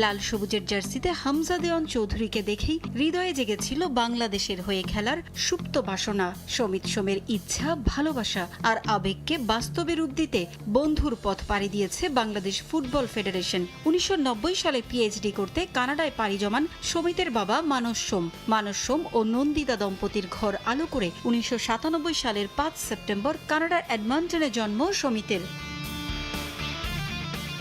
লাল সবুজের জার্সিতে হামজা দেওয়ান চৌধুরীকে দেখেই হৃদয়ে জেগেছিল বাংলাদেশের হয়ে খেলার সুপ্ত বাসনা, সমিত সোমের ইচ্ছা, ভালোবাসা আর আবেগকে বাস্তবে রূপ দিতে বন্ধুর পথ পাড়ি দিয়েছে বাংলাদেশ ফুটবল ফেডারেশন। উনিশশো নব্বই সালে পিএইচডি করতে কানাডায় পাড়ি জমান সমিতের বাবা মানস সোম। মানস সোম ও নন্দিতা দম্পতির ঘর আলো করে উনিশশো সাতানব্বই সালের পাঁচ সেপ্টেম্বর কানাডার এডমন্টনে জন্ম সমিতের।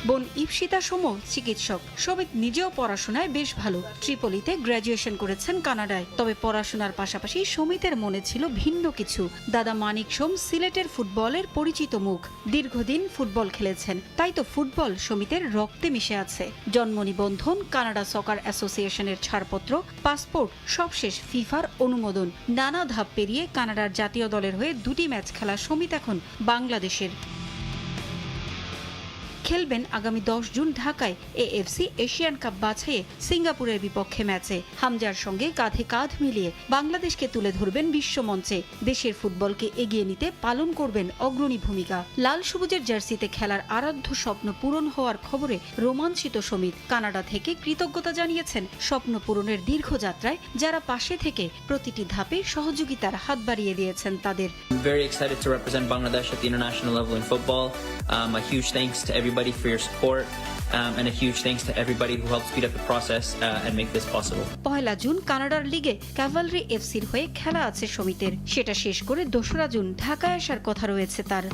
বোন ইপসিতা সোম চিকিৎসক। সমিত নিজেও পড়াশোনায় বেশ ভালো। ট্রিপলিতে গ্র্যাজুয়েশন করেছেন কানাডায়। তবে পড়াশোনার পাশাপাশি সমিতের মনে ছিল ভিন্ন কিছু। দাদা মানিক সোম সিলেটের ফুটবলের পরিচিত মুখ। দীর্ঘদিন ফুটবল খেলেছেন। তাই তো ফুটবল সমিতের রক্তে মিশে আছে। জন্ম নিবন্ধন, কানাডা সকার অ্যাসোসিয়েশনের ছাড়পত্র, পাসপোর্ট, সবশেষ ফিফার অনুমোদন। নানা ধাপ পেরিয়ে কানাডার জাতীয় দলের হয়ে দুটি ম্যাচ খেলা সমিত এখন বাংলাদেশের। খেলবেন আগামী দশ জুন ঢাকায় এএফসি এশিয়ান কাপ বাছাইয়ে সিঙ্গাপুরের বিপক্ষে ম্যাচে। হামজার সঙ্গে কাঁধে কাঁধ মিলিয়ে বাংলাদেশকে তুলে ধরবেন বিশ্বমঞ্চে। দেশের ফুটবলকে এগিয়ে নিতে পালন করবেন অগ্রণী ভূমিকা। লাল সবুজের জার্সিতে খেলার আরাধ্য স্বপ্ন পূরণ হওয়ার খবরে রোমাঞ্চিত সমিত কানাডা থেকে কৃতজ্ঞতা জানিয়েছেন স্বপ্ন পূরণের দীর্ঘ যাত্রায় যারা পাশে থেকে প্রতিটি ধাপে সহযোগিতার হাত বাড়িয়ে দিয়েছেন তাদের। Very excited to represent Bangladesh at the international level in football. Um, a huge thanks to everybody for your support, um, and a huge thanks to everybody who helped speed up the process uh, and make this possible. পয়লা June কানাডার লিগে Cavalry এফসির হয়ে খেলা আছে সমিতের। সেটা শেষ করে দোসরা জুন ঢাকায় আসার কথা রয়েছে তার।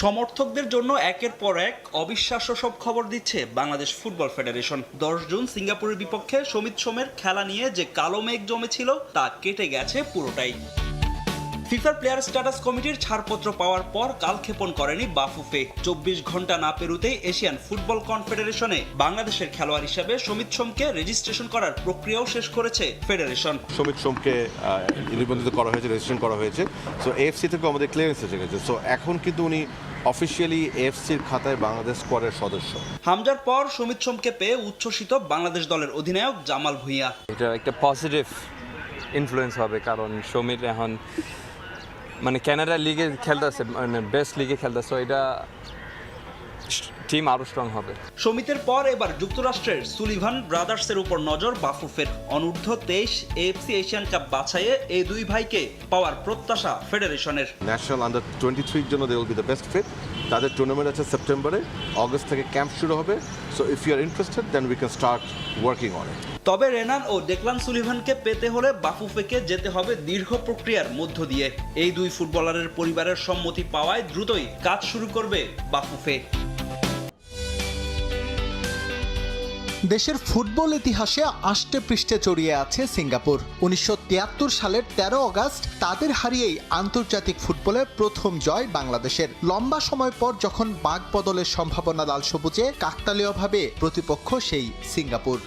সমর্থকদের জন্য একের পর এক অবিশ্বাস্য সব খবর দিচ্ছে বাংলাদেশ ফুটবল ফেডারেশন। দশ জুন সিঙ্গাপুরের বিপক্ষে সমিত সোমের খেলা নিয়ে যে কালো মেঘ জমেছিল তা কেটে গেছে পুরোটাই। ফিফার প্লেয়ার স্ট্যাটাস কমিটির ছাড়পত্র পাওয়ার পর কালক্ষেপণ করেনি বাফুফে। চব্বিশ ঘণ্টা না পেরুতেই এশিয়ান ফুটবল কনফেডারেশনে বাংলাদেশের খেলোয়াড় হিসেবে সমিত সোমকে রেজিস্ট্রেশন করার প্রক্রিয়াও শেষ করেছে ফেডারেশন। সমিত সোমকে নিবন্ধিত করা হয়েছে রেজিস্ট্রেশন করা হয়েছে। সো এএফসি থেকে আমাদের ক্লিয়ারেন্স এসে গেছে। সো এখন কিন্তু উনি অফিসিয়ালি এএফসির খাতায় বাংলাদেশ স্কোয়াডের সদস্য। হামজার পর সমিত সোমকে পেয়ে উচ্ছ্বসিত বাংলাদেশ দলের অধিনায়ক জামাল ভুঁইয়া। এটা একটা পজিটিভ ইনফ্লুয়েন্স হবে কারণ সমীর এখন মানে কানাডা লিগে খেলতেছে মানে বেস্ট লিগে খেলতেছে এটা টিম আরও স্ট্রং হবে। সমিতের পর এবার যুক্তরাষ্ট্রের সুলিভান ব্রাদার্সের উপর নজর বাফুফের। অনূর্ধ্ব তেইশ এএফসি এশিয়ান কাপ বাছাইয়ে এই দুই ভাইকে পাওয়ার প্রত্যাশা ফেডারেশনের। ন্যাশনাল আন্ডার টোয়েন্টি থ্রির জন্য they will be the best fit তাদের টুর্নামেন্ট আছে সেপ্টেম্বরে অগস্ট থেকে ক্যাম্প শুরু হবে। So if you are interested then we can start working on it তবে রেনান ও ডেকলান সুলিভানকে পেতে হলে বাফুফেকে যেতে হবে দীর্ঘ প্রক্রিয়ার মধ্য দিয়ে। এই দুই ফুটবলারের পরিবারের সম্মতি পাওয়ায় দ্রুতই কাজ শুরু করবে বাফুফে। দেশের ফুটবল ইতিহাসে আষ্টে পৃষ্ঠে জড়িয়ে আছে সিঙ্গাপুর। উনিশশো তিয়াত্তর সালের ১৩ আগস্ট তাদের হারিয়েই আন্তর্জাতিক ফুটবলের প্রথম জয় বাংলাদেশের। লম্বা সময় পর যখন বাঘ বদলের সম্ভাবনা লাল সবুজে, কাকতালীয়ভাবে প্রতিপক্ষ সেই সিঙ্গাপুর।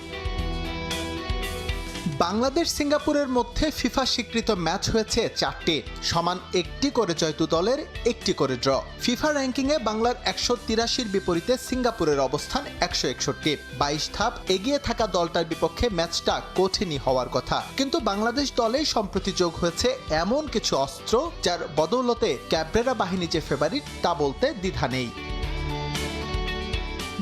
বাংলাদেশ সিঙ্গাপুরের মধ্যে ফিফা স্বীকৃত ম্যাচ হয়েছে চারটি। সমান একটি করে জয় দু দলের, একটি করে ড্র। ফিফা র্যাঙ্কিংয়ে বাংলার একশো তিরাশির বিপরীতে সিঙ্গাপুরের অবস্থান একশো একষট্টি। বাইশ ধাপ এগিয়ে থাকা দলটার বিপক্ষে ম্যাচটা কঠিনই হওয়ার কথা। কিন্তু বাংলাদেশ দলেই সম্প্রতি যোগ হয়েছে এমন কিছু অস্ত্র, যার বদৌলতে ক্যাব্রেরা বাহিনী যে ফেভারিট, তা বলতে দ্বিধা নেই।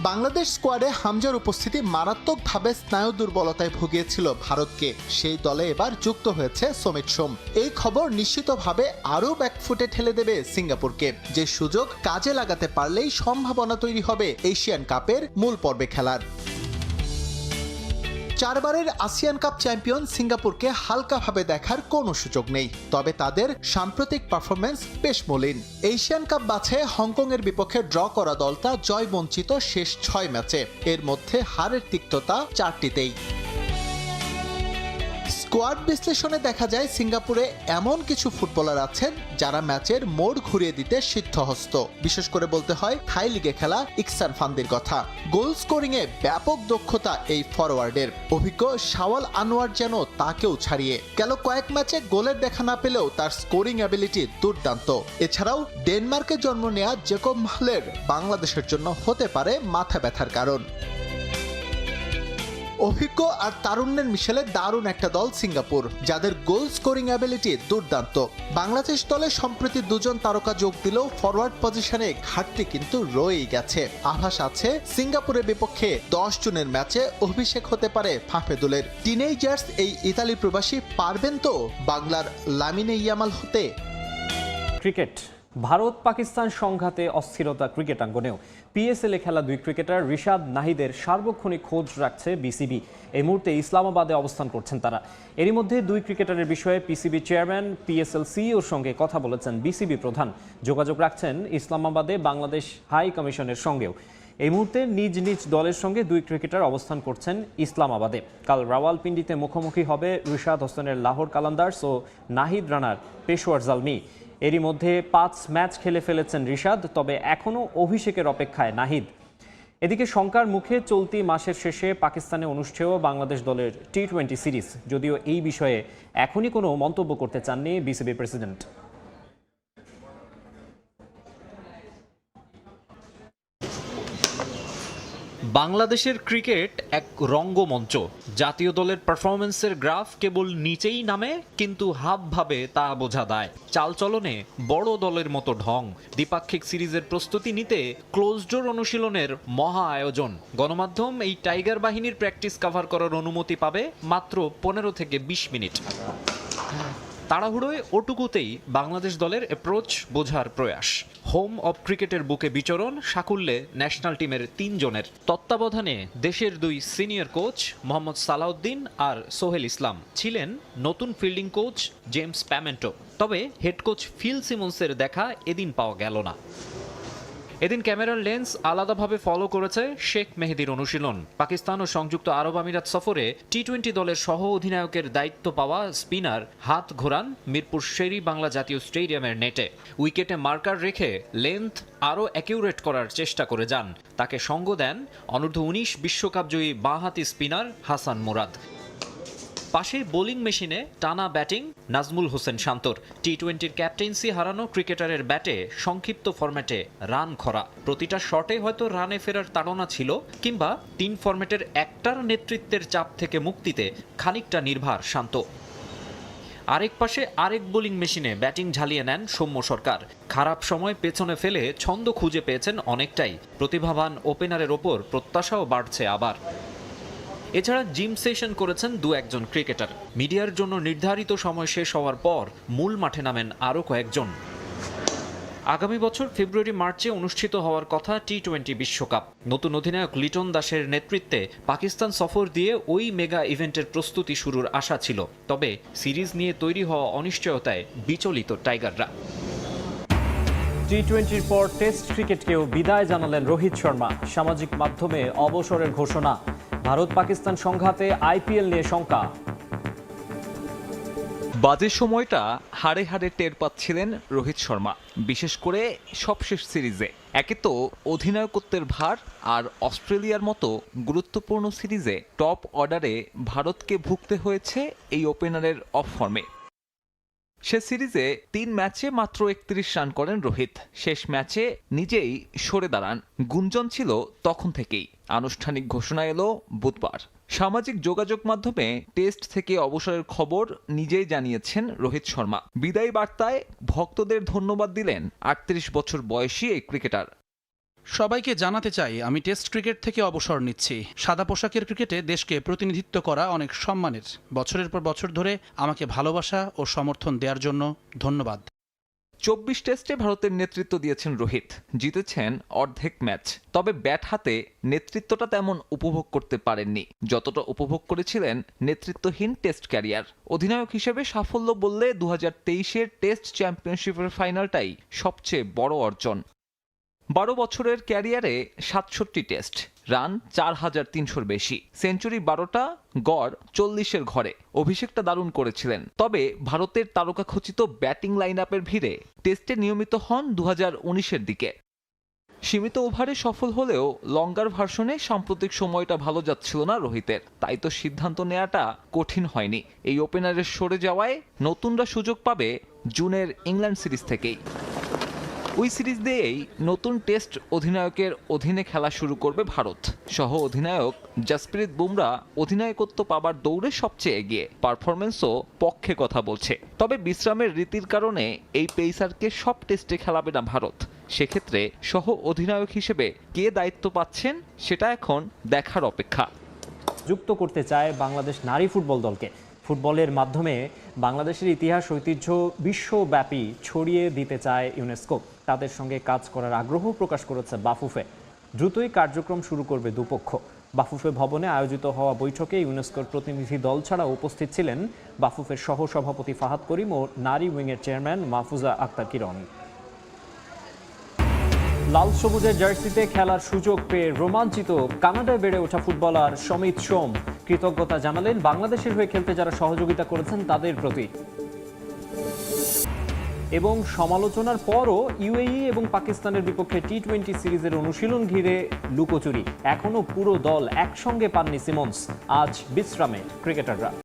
বাংলাদেশ স্কোয়াডে হামজার উপস্থিতি মারাত্মকভাবে স্নায়ু দুর্বলতায় ভুগিয়েছিল ভারতকে। সেই দলে এবার যুক্ত হয়েছে সমিত সোম। এই খবর নিশ্চিতভাবে আরও ব্যাকফুটে ঠেলে দেবে সিঙ্গাপুরকে। যে সুযোগ কাজে লাগাতে পারলেই সম্ভাবনা তৈরি হবে এশিয়ান কাপের মূল পর্বে খেলার। চারবারের আসিয়ান কাপ চ্যাম্পিয়ন সিঙ্গাপুরকে হালকাভাবে দেখার কোনো সুযোগ নেই। তবে তাদের সাম্প্রতিক পারফরমেন্স বেশ মলিন। এশিয়ান কাপ বাছে হংকংয়ের বিপক্ষে ড্র করা দলটা জয় বঞ্চিত শেষ ছয় ম্যাচে। এর মধ্যে হারের তিক্ততা চারটিতেই। স্কোয়াড বিশ্লেষণে দেখা যায় সিঙ্গাপুরে এমন কিছু ফুটবলার আছেন যারা ম্যাচের মোড় ঘুরিয়ে দিতে সিদ্ধহস্ত। বিশেষ করে বলতে হয়, থাই লিগে খেলা ইকসান ফান্দির কথা। গোল স্কোরিং এ ব্যাপক দক্ষতা এই ফরওয়ার্ডের অভিজ্ঞ শাওয়াল আনোয়ার যেন তাকেও ছাড়িয়ে। গেল কয়েক ম্যাচে গোলের দেখা না পেলেও তার স্কোরিং অ্যাবিলিটি দুর্দান্ত। এছাড়াও ডেনমার্কে জন্ম নেয়া জেকব মাহলের বাংলাদেশের জন্য হতে পারে মাথা ব্যথার কারণ। অভিজ্ঞ আর তারুণ্যের মিশেলে দারুণ একটা দল সিঙ্গাপুর, যাদের গোল স্কোরিং অ্যাবিলিটি দুর্দান্ত। বাংলাদেশ দলে সম্প্রতি দুজন তারকা যোগ দিলেও ফরওয়ার্ড পজিশনে ঘাটতি কিন্তু রয়েই গেছে। আভাস আছে, সিঙ্গাপুরের বিপক্ষে দশ জনের ম্যাচে অভিষেক হতে পারে ফাফেদুলের। টিনেজার্স এই ইতালি প্রবাসী পারবেন তো বাংলার লামিনে ইয়ামাল হতে? ক্রিকেট ভারত পাকিস্তান সংঘাতে অস্থিরতা ক্রিকেট ক্রিকেটাঙ্গনেও। পিএসএল খেলা দুই ক্রিকেটার রিশাদ নাহিদের সার্বক্ষণিক খোঁজ রাখছে বিসিবি এই মুহূর্তে ইসলামাবাদে অবস্থান করছেন তারা। এরই মধ্যে দুই ক্রিকেটারের বিষয়ে পিসিবি চেয়ারম্যান পিএসএল সিইওর সঙ্গে কথা বলেছেন বিসিবি প্রধান। যোগাযোগ রাখছেন ইসলামাবাদে বাংলাদেশ হাই কমিশনের সঙ্গেও। এই মুহূর্তে নিজ নিজ দলের সঙ্গে দুই ক্রিকেটার অবস্থান করছেন ইসলামাবাদে। কাল রাওয়ালপিন্ডিতে মুখোমুখি হবে রিশাদ হোসেনের লাহোর কালান্দার্স ও নাহিদ রানার পেশোয়ার জালমি। এরই মধ্যে পাঁচ ম্যাচ খেলে ফেলেছেন রিশাদ, তবে এখনও অভিষেকের অপেক্ষায় নাহিদ। এদিকে শঙ্কার মুখে চলতি মাসের শেষে পাকিস্তানে অনুষ্ঠেয় বাংলাদেশ দলের টি টোয়েন্টি সিরিজ, যদিও এই বিষয়ে এখনই কোনো মন্তব্য করতে চাননি বিসিবি প্রেসিডেন্ট। বাংলাদেশের ক্রিকেট এক রঙ্গমঞ্চ। জাতীয় দলের পারফরমেন্সের গ্রাফ কেবল নিচেই নামে, কিন্তু হাব ভাবে তা বোঝা দেয় চালচলনে বড় দলের মতো ঢং। দ্বিপাক্ষিক সিরিজের প্রস্তুতি নিতে ক্লোজডোর অনুশীলনের মহা আয়োজন। গণমাধ্যম এই টাইগার বাহিনীর প্র্যাকটিস কভার করার অনুমতি পাবে মাত্র পনেরো থেকে বিশ মিনিট। তাড়াহুড়োয় ওটুকুতেই বাংলাদেশ দলের অ্যাপ্রোচ বোঝার প্রয়াস। হোম অব ক্রিকেটের বুকে বিচরণ সাকুল্যে ন্যাশনাল টিমের তিনজনের তত্ত্বাবধানে দেশের দুই সিনিয়র কোচ মোহাম্মদ সালাউদ্দিন আর সোহেল ইসলাম ছিলেন নতুন ফিল্ডিং কোচ জেমস প্যামেন্টো তবে হেড কোচ ফিল সিমন্সের দেখা এদিন পাওয়া গেল না। এদিন ক্যামেরার লেন্স আলাদাভাবে ফলো করেছে শেখ মেহেদির অনুশীলন। পাকিস্তান ও সংযুক্ত আরব আমিরাত সফরে টি টোয়েন্টি দলের সহ অধিনায়কের দায়িত্ব পাওয়া স্পিনার হাত ঘোরান মিরপুর শেরি বাংলা জাতীয় স্টেডিয়ামের নেটে। উইকেটে মার্কার রেখে লেন্থ আরও অ্যাকিউরেট করার চেষ্টা করে যান। তাকে সঙ্গ দেন অনূর্ধ্ব উনিশ বিশ্বকাপজয়ী বাঁহাতি স্পিনার হাসান মুরাদ। পাশে বোলিং মেশিনে টানা ব্যাটিং নাজমুল হোসেন শান্তর। টি টোয়েন্টির ক্যাপ্টেন্সি হারানো ক্রিকেটারের ব্যাটে সংক্ষিপ্ত ফরম্যাটে রান খরা। প্রতিটা শটে হয়তো রানে ফেরার তাড়না ছিল, কিংবা তিন ফরম্যাটের একটার নেতৃত্বের চাপ থেকে মুক্তিতে খানিকটা নির্ভার শান্ত। আরেক পাশে আরেক বোলিং মেশিনে ব্যাটিং ঝালিয়ে নেন সৌম্য সরকার। খারাপ সময় পেছনে ফেলে ছন্দ খুঁজে পেয়েছেন অনেকটাই। প্রতিভাবান ওপেনারের ওপর প্রত্যাশাও বাড়ছে আবার। এছাড়া জিম সেশন করেছেন দু একজন ক্রিকেটার। মিডিয়ার জন্য নির্ধারিত সময় শেষ হওয়ার পর মূল মাঠে নামেন আরও কয়েকজন। আগামী বছর ফেব্রুয়ারি, মার্চে অনুষ্ঠিত হওয়ার কথা টি টোয়েন্টি বিশ্বকাপ। নতুন অধিনায়ক লিটন দাসের নেতৃত্বে পাকিস্তান সফর দিয়ে ওই মেগা ইভেন্টের প্রস্তুতি শুরুর আশা ছিল। তবে সিরিজ নিয়ে তৈরি হওয়া অনিশ্চয়তায় বিচলিত টাইগাররা। টি টোয়েন্টির পর টেস্ট ক্রিকেটকেও বিদায় জানালেন রোহিত শর্মা। সামাজিক মাধ্যমে অবসরের ঘোষণা। ভারত পাকিস্তান সংঘাতে আইপিএল নিয়ে শঙ্কা। বাজে সময়টা হাড়ে হাড়ে টের পাচ্ছিলেন রোহিত শর্মা, বিশেষ করে সবশেষ সিরিজে। একে তো অধিনায়কত্বের ভার আর অস্ট্রেলিয়ার মতো গুরুত্বপূর্ণ সিরিজে টপ অর্ডারে ভারতকে ভুগতে হয়েছে এই ওপেনারের অফ ফর্মে। সে সিরিজে তিন ম্যাচে মাত্র একত্রিশ রান করেন রোহিত। শেষ ম্যাচে নিজেই সরে দাঁড়ান। গুঞ্জন ছিল তখন থেকেই। আনুষ্ঠানিক ঘোষণা এলো বুধবার। সামাজিক যোগাযোগ মাধ্যমে টেস্ট থেকে অবসরের খবর নিজেই জানিয়েছেন রোহিত শর্মা। বিদায়ী বার্তায় ভক্তদের ধন্যবাদ দিলেন আটত্রিশ বছর বয়সী এই ক্রিকেটার। সবাইকে জানাতে চাই, আমি টেস্ট ক্রিকেট থেকে অবসর নিচ্ছি। সাদা পোশাকের ক্রিকেটে দেশকে প্রতিনিধিত্ব করা অনেক সম্মানের। বছরের পর বছর ধরে আমাকে ভালোবাসা ও সমর্থন দেওয়ার জন্য ধন্যবাদ। চব্বিশ টেস্টে ভারতের নেতৃত্ব দিয়েছেন রোহিত। জিতেছেন অর্ধেক ম্যাচ। তবে ব্যাট হাতে নেতৃত্বটা তেমন উপভোগ করতে পারেননি। যতটা উপভোগ করেছিলেন নেতৃত্বহীন টেস্ট ক্যারিয়ার। অধিনায়ক হিসেবে সাফল্য বললে দু হাজার টেস্ট চ্যাম্পিয়নশিপের ফাইনালটাই সবচেয়ে বড় অর্জন। বারো বছরের ক্যারিয়ারে সাতষট্টি টেস্ট, রান চার হাজার তিনশোর বেশি। সেঞ্চুরি বারোটা, গড় চল্লিশের ঘরে। অভিষেকটা দারুণ করেছিলেন। তবে ভারতের তারকাখচিত ব্যাটিং লাইন আপের ভিড়ে টেস্টে নিয়মিত হন দু উনিশের দিকে। সীমিত ওভারে সফল হলেও লঙ্গার ভার্সনে সাম্প্রতিক সময়টা ভালো যাচ্ছিল না রোহিতের। তাই তো সিদ্ধান্ত নেওয়াটা কঠিন হয়নি। এই ওপেনারের সরে যাওয়ায় নতুনরা সুযোগ পাবে জুনের ইংল্যান্ড সিরিজ থেকেই। ওই সিরিজ দিয়েই নতুন টেস্ট অধিনায়কের অধীনে খেলা শুরু করবে ভারত। সহ অধিনায়ক জাসপ্রীত বুমরা অধিনায়কত্ব পাবার দৌড়ে সবচেয়ে এগিয়ে। পারফরমেন্সও পক্ষে কথা বলছে। তবে বিশ্রামের রীতির কারণে এই পেসারকে সব টেস্টে খেলাবে না ভারত। সেক্ষেত্রে সহ অধিনায়ক হিসেবে কে দায়িত্ব পাচ্ছেন সেটা এখন দেখার অপেক্ষা। যুক্ত করতে চায় বাংলাদেশ নারী ফুটবল দলকে। ফুটবলের মাধ্যমে বাংলাদেশের ইতিহাস, ঐতিহ্য বিশ্বব্যাপী ছড়িয়ে দিতে চায় ইউনেস্কো। তাদের সঙ্গে কাজ করার আগ্রহ প্রকাশ করেছে বাফুফে। দ্রুতই কার্যক্রম শুরু করবে দুপক্ষ। বাফুফে ভবনে আয়োজিত হওয়া বৈঠকে ইউনেস্কোর প্রতিনিধি দল ছাড়া উপস্থিত ছিলেন বাফুফের সহ সভাপতি ফাহাদ করিম ও নারী উইংয়ের চেয়ারম্যান মাহফুজা আক্তার কিরণ। লাল সবুজের জার্সিতে খেলার সুযোগ পেয়ে রোমাঞ্চিত কানাডায় বেড়ে ওঠা ফুটবলার সমিত সোম। কৃতজ্ঞতা জানালেন। বাংলাদেশের হয়ে খেলতে যারা সহযোগিতা করেছেন তাদের প্রতি। এবং সমালোচনার পরও ইউএই এবং পাকিস্তানের বিপক্ষে টি টোয়েন্টি সিরিজের অনুশীলন ঘিরে লুকোচুরি। এখনও পুরো দল একসঙ্গে পাননি সিমন্স। আজ বিশ্রামে ক্রিকেটাররা।